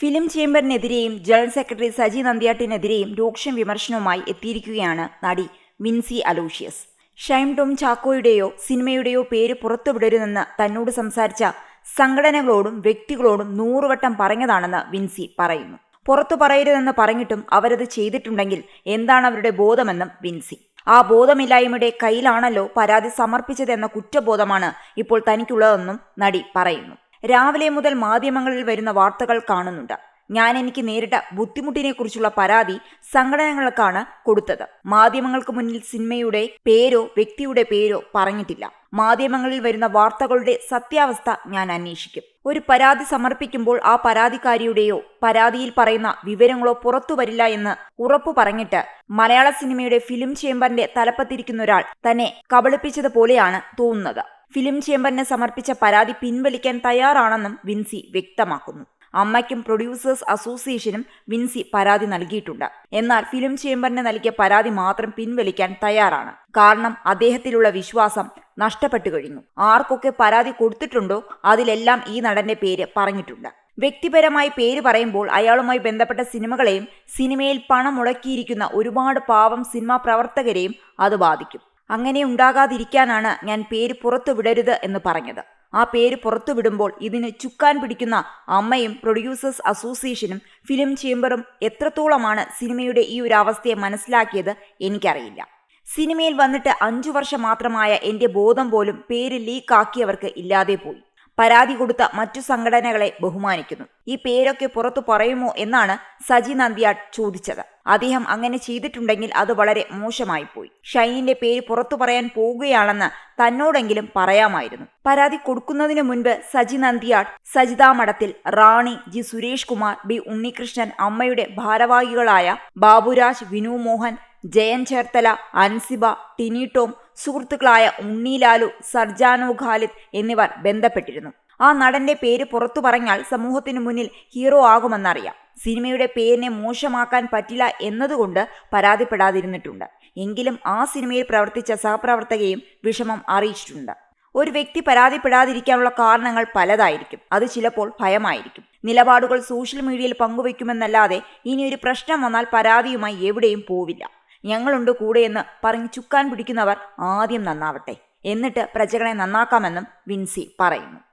Film ചേംബറിനെതിരെയും general secretary Saji നന്ദ്യാട്ടിനെതിരെയും രൂക്ഷം വിമർശനവുമായി എത്തിയിരിക്കുകയാണ് നടി വിൻസി അലോഷ്യസ്. ഷൈം ടോം ചാക്കോയുടെയോ സിനിമയുടെയോ പേര് പുറത്തുവിടരുതെന്ന് തന്നോട് സംസാരിച്ച സംഘടനകളോടും വ്യക്തികളോടും നൂറുവട്ടം പറഞ്ഞതാണെന്ന് വിൻസി പറയുന്നു. പുറത്തു പറയരുതെന്ന് പറഞ്ഞിട്ടും അവരത് ചെയ്തിട്ടുണ്ടെങ്കിൽ എന്താണ് അവരുടെ ബോധമെന്നും വിൻസി ആ ബോധമില്ലായ്മയുടെ കയ്യിലാണല്ലോ പരാതി സമർപ്പിച്ചതെന്ന കുറ്റബോധമാണ് ഇപ്പോൾ തനിക്കുള്ളതെന്നും നടി പറയുന്നു. രാവിലെ മുതൽ മാധ്യമങ്ങളിൽ വരുന്ന വാർത്തകൾ കാണുന്നുണ്ട്. ഞാൻ എനിക്ക് നേരിട്ട ബുദ്ധിമുട്ടിനെക്കുറിച്ചുള്ള പരാതി സംഘടനകൾക്കാണ് കൊടുത്തത്. മാധ്യമങ്ങൾക്ക് മുന്നിൽ സിനിമയുടെ പേരോ വ്യക്തിയുടെ പേരോ പറഞ്ഞിട്ടില്ല. മാധ്യമങ്ങളിൽ വരുന്ന വാർത്തകളുടെ സത്യാവസ്ഥ ഞാൻ അന്വേഷിക്കും. ഒരു പരാതി സമർപ്പിക്കുമ്പോൾ ആ പരാതിക്കാരിയുടെയോ പരാതിയിൽ പറയുന്ന വിവരങ്ങളോ പുറത്തു വരില്ല എന്ന് ഉറപ്പു പറഞ്ഞിട്ട് മലയാള സിനിമയുടെ ഫിലിം ചേംബറിന്റെ തലപ്പത്തിരിക്കുന്ന ഒരാൾ തന്നെ കബളിപ്പിച്ചതുപോലെയാണ് തോന്നുന്നത്. ഫിലിം ചേംബറിന് സമർപ്പിച്ച പരാതി പിൻവലിക്കാൻ തയ്യാറാണെന്നും വിൻസി വ്യക്തമാക്കുന്നു. അമ്മയ്ക്കും പ്രൊഡ്യൂസേഴ്സ് അസോസിയേഷനും വിൻസി പരാതി നൽകിയിട്ടുണ്ട്. എന്നാൽ ഫിലിം ചേംബറിന് നൽകിയ പരാതി മാത്രം പിൻവലിക്കാൻ തയ്യാറാണ്. കാരണം അദ്ദേഹത്തിലുള്ള വിശ്വാസം നഷ്ടപ്പെട്ടു കഴിഞ്ഞു. ആർക്കൊക്കെ പരാതി കൊടുത്തിട്ടുണ്ടോ അതിലെല്ലാം ഈ നടന്റെ പേര് പറഞ്ഞിട്ടുണ്ട്. വ്യക്തിപരമായി പേര് പറയുമ്പോൾ അയാളുമായി ബന്ധപ്പെട്ട സിനിമകളെയും സിനിമയിൽ പണം മുടക്കിയിരിക്കുന്ന ഒരുപാട് പാവം സിനിമാ പ്രവർത്തകരെയും അത് ബാധിക്കും. അങ്ങനെ ഉണ്ടാകാതിരിക്കാനാണ് ഞാൻ പേര് പുറത്തു വിടരുത് എന്ന് പറഞ്ഞത്. ആ പേര് പുറത്തു വിടുമ്പോൾ ഇതിന് ചുക്കാൻ പിടിക്കുന്ന അമ്മയും പ്രൊഡ്യൂസേഴ്സ് അസോസിയേഷനും ഫിലിം ചേംബറും എത്രത്തോളമാണ് സിനിമയുടെ ഈ ഒരു അവസ്ഥയെ മനസ്സിലാക്കിയത് എനിക്കറിയില്ല. സിനിമയിൽ വന്നിട്ട് അഞ്ചു വർഷം മാത്രമായ എന്റെ ബോധം പോലും പേര് ലീക്കാക്കിയവർക്ക് ഇല്ലാതെ പോയി. പരാതി കൊടുത്ത മറ്റു സംഘടനകളെ ബഹുമാനിക്കുന്നു. ഈ പേരൊക്കെ പുറത്തു പറയുമോ എന്നാണ് സജി നന്ദിയാട് ചോദിച്ചത്. അദ്ദേഹം അങ്ങനെ ചെയ്തിട്ടുണ്ടെങ്കിൽ അത് വളരെ മോശമായി പോയി ഷൈനിന്റെ പേര് പുറത്തു പറയാൻ പോവുകയാണെന്ന് തന്നോടെങ്കിലും പറയാമായിരുന്നു. പരാതി കൊടുക്കുന്നതിന് മുൻപ് സജി നന്ദിയാട് സജിതാ മഠത്തിൽ റാണി ജി സുരേഷ് കുമാർ ബി ഉണ്ണികൃഷ്ണൻ അമ്മയുടെ ഭാരവാഹികളായ ബാബുരാജ് വിനു മോഹൻ ജയൻ ചേർത്തല അൻസിബ ടിനി ടോം സുഹൃത്തുക്കളായ ഉണ്ണിലാലു സർജാനോ ഖാലിദ് എന്നിവർ ബന്ധപ്പെട്ടിരുന്നു. ആ നടന്റെ പേര് പുറത്തു പറഞ്ഞാൽ സമൂഹത്തിനു മുന്നിൽ ഹീറോ ആകുമെന്നറിയാം. സിനിമയുടെ പേരിനെ മോശമാക്കാൻ പറ്റില്ല എന്നതുകൊണ്ട് പരാതിപ്പെടാതിരുന്നിട്ടുണ്ട്. എങ്കിലും ആ സിനിമയിൽ പ്രവർത്തിച്ച സഹപ്രവർത്തകയും വിഷമം അറിയിച്ചിട്ടുണ്ട്. ഒരു വ്യക്തി പരാതിപ്പെടാതിരിക്കാനുള്ള കാരണങ്ങൾ പലതായിരിക്കും. അത് ചിലപ്പോൾ ഭയമായിരിക്കും. നിലപാടുകൾ സോഷ്യൽ മീഡിയയിൽ പങ്കുവയ്ക്കുമെന്നല്ലാതെ ഇനി ഒരു പ്രശ്നം വന്നാൽ പരാതിയുമായി എവിടെയും പോവില്ല. ഞങ്ങളുണ്ട് കൂടെയെന്ന് പറഞ്ഞ് ചുക്കാൻ പിടിക്കുന്നവർ ആദ്യം നന്നാവട്ടെ. എന്നിട്ട് പ്രജകളെ നന്നാക്കാമെന്നും വിൻസി പറയുന്നു.